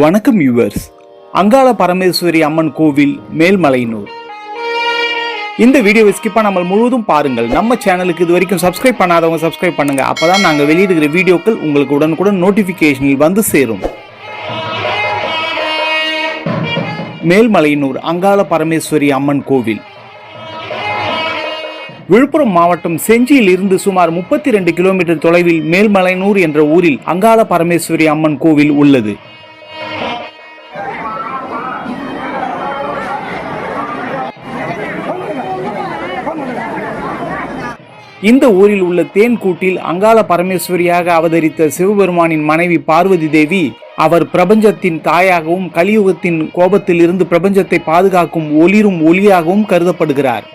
வணக்கம் யூவர்ஸ் அங்காள பரமேஸ்வரி அம்மன் கோவில் மேல்மலையனூர். இந்த வீடியோவை ஸ்கிப் பண்ணாமல் முழுவதும் பாருங்கள். நம்ம சேனலுக்கு இது வரைக்கும் சப்ஸ்கிரைப் பண்ணாதவங்க சப்ஸ்கிரைப் பண்ணுங்க. அப்பதான் நாங்கள் வெளியிடுகிற வீடியோக்கள் உங்களுக்கு உடனுக்குடன் நோட்டிபிகேஷனில் வந்து சேரும். மேல்மலையனூர் அங்காள பரமேஸ்வரி அம்மன் கோவில். விழுப்புரம் மாவட்டம் செஞ்சியில் இருந்து சுமார் முப்பத்தி ரெண்டு கிலோமீட்டர் தொலைவில் மேல்மலையனூர் என்ற ஊரில் அங்காள பரமேஸ்வரி அம்மன் கோவில் உள்ளது. இந்த ஊரில் உள்ள தேன்கூட்டில் அங்காள பரமேஸ்வரியாக அவதரித்த சிவபெருமானின் மனைவி பார்வதி தேவி அவர் பிரபஞ்சத்தின் தாயாகவும் கலியுகத்தின் கோபத்தில் இருந்து பிரபஞ்சத்தை பாதுகாக்கும் ஒளிரும் ஒளியாகவும் கருதப்படுகிறார்.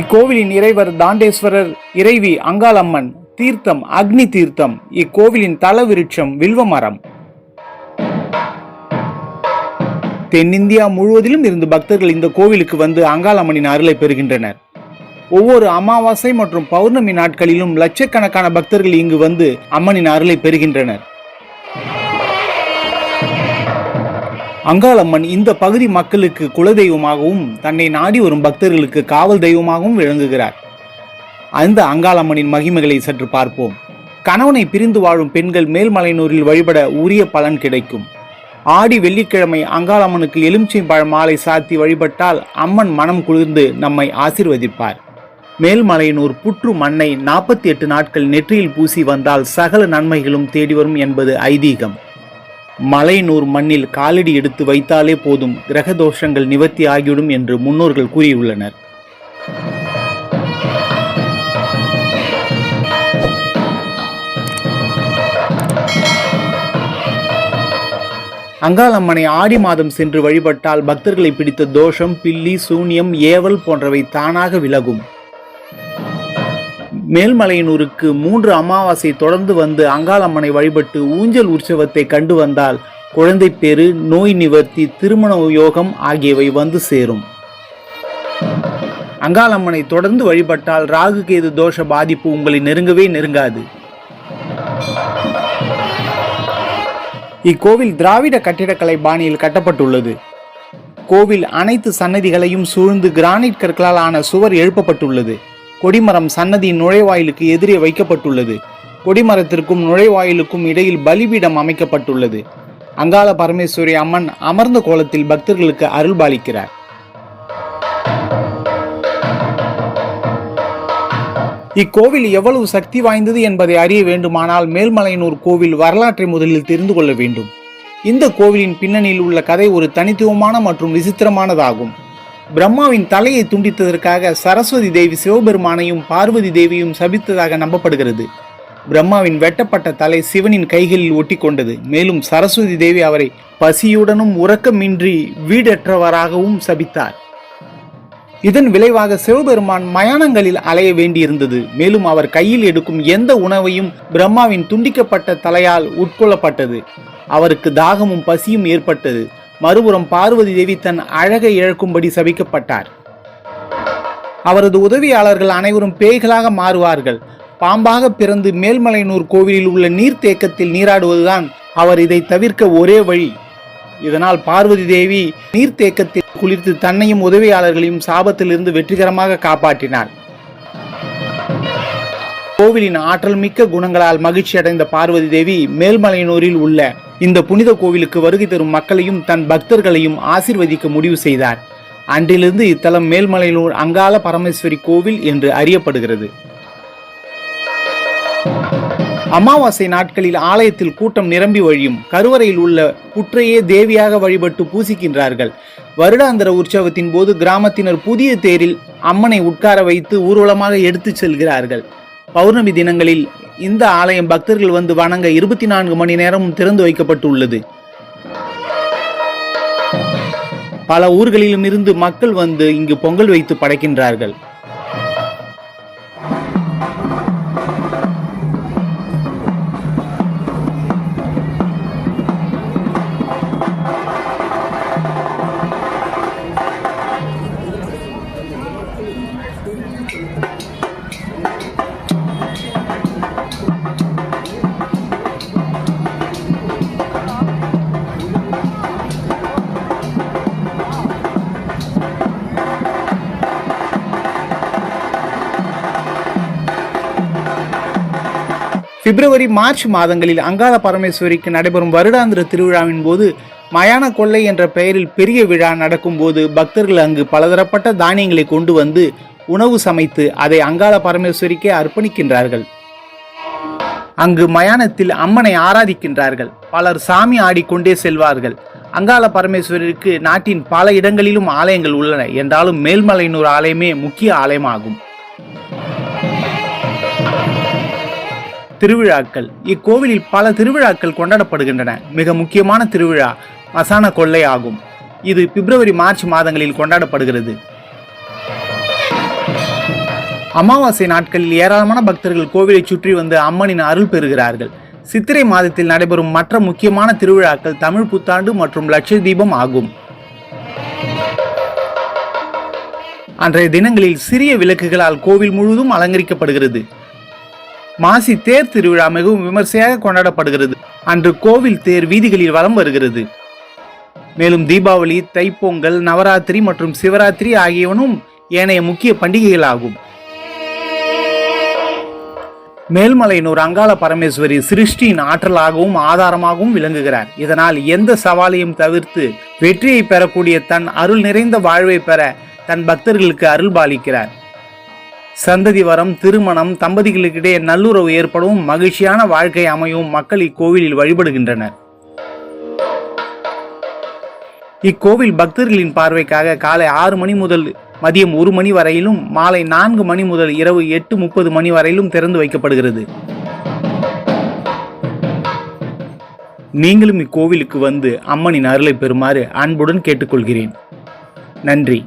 இக்கோவிலின் இறைவர் தாண்டேஸ்வரர் இறைவி அங்காளம்மன் தீர்த்தம் அக்னி தீர்த்தம் இக்கோவிலின் தல விருட்சம் வில்வமரம் தென்னிந்தியா முழுவதிலும் இருந்து பக்தர்கள் இந்த கோவிலுக்கு வந்து அங்காளம்மனின் அருளை பெறுகின்றனர். ஒவ்வொரு அமாவாசை மற்றும் பௌர்ணமி நாட்களிலும் லட்சக்கணக்கான பக்தர்கள் இங்கு வந்து அம்மனின் அருளை பெறுகின்றனர். அங்காளம்மன் இந்த பகுதி மக்களுக்கு குலதெய்வமாகவும் தன்னை நாடி வரும் பக்தர்களுக்கு காவல் தெய்வமாகவும் விளங்குகிறார். அந்த அங்காளம்மனின் மகிமைகளை சற்று பார்ப்போம். கணவனை பிரிந்து வாழும் பெண்கள் மேல்மலையனூரில் வழிபட உரிய பலன் கிடைக்கும். ஆடி வெள்ளிக்கிழமை அங்காளம்மனுக்கு எலுமிச்சை பழ மாலை சாத்தி வழிபட்டால் அம்மன் மனம் குளிர்ந்து நம்மை ஆசிர்வதிப்பார். மேல்மலையனூர் புற்று மண்ணை நாற்பத்தி எட்டு நாட்கள் நெற்றியில் பூசி வந்தால் சகல நன்மைகளும் தேடி வரும் என்பது ஐதீகம். மலையனூர் மண்ணில் காலடி எடுத்து வைத்தாலே போதும் கிரக தோஷங்கள் நிவர்த்தி ஆகிவிடும் என்று முன்னோர்கள் கூறியுள்ளனர். அங்காளம்மனை ஆடி மாதம் சென்று வழிபட்டால் பக்தர்களை பிடித்த தோஷம் பில்லி சூனியம் ஏவல் போன்றவை தானாக விலகும். மேல்மலையனூருக்கு மூன்று அமாவாசை தொடர்ந்து வந்து அங்காளம்மனை வழிபட்டு ஊஞ்சல் உற்சவத்தை கண்டு வந்தால் குழந்தை பேறு நோய் நிவர்த்தி திருமண யோகம் ஆகியவை வந்து சேரும். அங்காளம்மனை தொடர்ந்து வழிபட்டால் ராகு கேது தோஷ பாதிப்பு உங்களை நெருங்கவே நெருங்காது. இக்கோவில் திராவிட கட்டிடக்கலை பாணியில் கட்டப்பட்டுள்ளது. கோவில் அனைத்து சன்னதிகளையும் சூழ்ந்து கிரானைட் கற்களால் ஆன சுவர் எழுப்பப்பட்டுள்ளது. கொடிமரம் சன்னதியின் நுழைவாயிலுக்கு எதிரே வைக்கப்பட்டுள்ளது. கொடிமரத்திற்கும் நுழைவாயிலுக்கும் இடையில் பலிபீடம் அமைக்கப்பட்டுள்ளது. அங்காள பரமேஸ்வரி அம்மன் அமர்ந்த கோலத்தில் பக்தர்களுக்கு அருள்பாலிக்கிறார். இக்கோவில் எவ்வளவு சக்தி வாய்ந்தது என்பதை அறிய வேண்டுமானால் மேல்மலையனூர் கோவில் வரலாற்றை முதலில் தெரிந்து கொள்ள வேண்டும். இந்த கோவிலின் பின்னணியில் உள்ள கதை ஒரு தனித்துவமான மற்றும் விசித்திரமானதாகும். பிரம்மாவின் தலையை துண்டித்ததற்காக சரஸ்வதி தேவி சிவபெருமானையும் பார்வதி தேவியும் சபித்ததாக நம்பப்படுகிறது. பிரம்மாவின் வெட்டப்பட்ட தலை சிவனின் கைகளில் ஒட்டி கொண்டது மேலும் சரஸ்வதி தேவி அவரை பசியுடனும் உறக்கமின்றி வீடற்றவராகவும் சபித்தார். இதன் விளைவாக சிவபெருமான் மயானங்களில் அலைய வேண்டியிருந்தது. மேலும் அவர் கையில் எடுக்கும் எந்த உணவையும் பிரம்மாவின் துண்டிக்கப்பட்ட தலையால் உட்கொள்ளப்பட்டது. அவருக்கு தாகமும் பசியும் ஏற்பட்டது. மறுபுறம் பார்வதி தேவி தன் அழகை இழக்கும்படி சபிக்கப்பட்டார். அவரது உதவியாளர்கள் அனைவரும் பேய்களாக மாறுவார்கள். பாம்பாக பிறந்து மேல்மலையனூர் கோவிலில் உள்ள நீர்த்தேக்கத்தில் நீராடுவதுதான் அவர் இதை தவிர்க்க ஒரே வழி. இதனால் பார்வதி தேவி நீர்த்தேக்கத்தில் குளிர்த்து தன்னையும் உதவியாளர்களையும் சாபத்திலிருந்து வெற்றிகரமாக காப்பாற்றினார். கோவிலின் ஆற்றல் மிக்க குணங்களால் மகிழ்ச்சி அடைந்த பார்வதி தேவி மேல்மலையனூரில் உள்ள இந்த புனித கோவிலுக்கு வருகை தரும் மக்களையும் தன் பக்தர்களையும் ஆசிர்வதிக்க முடிவு செய்தார். அன்றிலிருந்து இத்தலம் மேல்மலையனூர் அங்காள பரமேஸ்வரி கோவில் என்று அறியப்படுகிறது. அமாவாசை நாட்களில் ஆலயத்தில் கூட்டம் நிரம்பி வழியும் கருவறையில் உள்ள புற்றையே தேவியாக வழிபட்டு பூசிக்கின்றார்கள். வருடாந்திர உற்சவத்தின் போது கிராமத்தினர் புதிய தேரில் அம்மனை உட்கார வைத்து ஊர்வலமாக எடுத்துச் செல்கிறார்கள். பௌர்ணமி தினங்களில் இந்த ஆலயம் பக்தர்கள் வந்து வணங்க இருபத்தி நான்கு மணி நேரமும் திறந்து வைக்கப்பட்டுள்ளது. பல ஊர்களிலும் இருந்து மக்கள் வந்து இங்கு பொங்கல் வைத்து படைக்கின்றார்கள். பிப்ரவரி மார்ச் மாதங்களில் அங்காள பரமேஸ்வரிக்கு நடைபெறும் வருடாந்திர திருவிழாவின் போது மயான கொள்ளை என்ற பெயரில் பெரிய விழா நடக்கும்போது பக்தர்கள் அங்கு பலதரப்பட்ட தானியங்களை கொண்டு வந்து உணவு சமைத்து அதை அங்காள பரமேஸ்வரிக்கே அர்ப்பணிக்கின்றார்கள். அங்கு மயானத்தில் அம்மனை ஆராதிக்கின்றார்கள். பலர் சாமி ஆடிக்கொண்டே செல்வார்கள். அங்காள பரமேஸ்வரருக்கு நாட்டின் பல இடங்களிலும் ஆலயங்கள் உள்ளன. என்றாலும் மேல்மலையனூர் ஆலயமே முக்கிய ஆலயமாகும். திருவிழாக்கள். இக்கோவிலில் பல திருவிழாக்கள் கொண்டாடப்படுகின்றன. மிக முக்கியமான திருவிழா மசான கொள்ளை ஆகும். இது பிப்ரவரி மார்ச் மாதங்களில் கொண்டாடப்படுகிறது. அமாவாசை நாட்களில் ஏராளமான பக்தர்கள் கோவிலை சுற்றி வந்து அம்மனின் அருள் பெறுகிறார்கள். சித்திரை மாதத்தில் நடைபெறும் மற்ற முக்கியமான திருவிழாக்கள் தமிழ் புத்தாண்டு மற்றும் லட்ச தீபம் ஆகும். அன்றைய தினங்களில் சிறிய விளக்குகளால் கோவில் முழுவதும் அலங்கரிக்கப்படுகிறது. மாசி தேர் திருவிழா மிகவும் விமர்சையாக கொண்டாடப்படுகிறது. அன்று கோவில் தேர் வீதிகளில் வலம் வருகிறது. மேலும் தீபாவளி தைப்பொங்கல் நவராத்திரி மற்றும் சிவராத்திரி ஆகியவனும் ஏனைய முக்கிய பண்டிகைகள் ஆகும் மேல்மலையனூர் அங்காள பரமேஸ்வரி சிருஷ்டியின் ஆற்றலாகவும் ஆதாரமாகவும் விளங்குகிறார். இதனால் எந்த சவாலையும் தவிர்த்து வெற்றியை பெறக்கூடிய தன் அருள் நிறைந்த வாழ்வை பெற தன் பக்தர்களுக்கு அருள் பாலிக்கிறார் சந்ததி வரம் திருமணம் தம்பதிகளுக்கிடையே நல்லுறவு ஏற்படும் மகிழ்ச்சியான வாழ்க்கை அமையும் மக்கள் இக்கோவிலில் வழிபடுகின்றனர். இக்கோவில் பக்தர்களின் பார்வைக்காக காலை ஆறு மணி முதல் மதியம் ஒரு மணி வரையிலும் மாலை நான்கு மணி முதல் இரவு எட்டு முப்பது மணி வரையிலும் திறந்து வைக்கப்படுகிறது. நீங்களும் இக்கோவிலுக்கு வந்து அம்மனின் அருளை பெறுமாறு அன்புடன் கேட்டுக்கொள்கிறேன். நன்றி.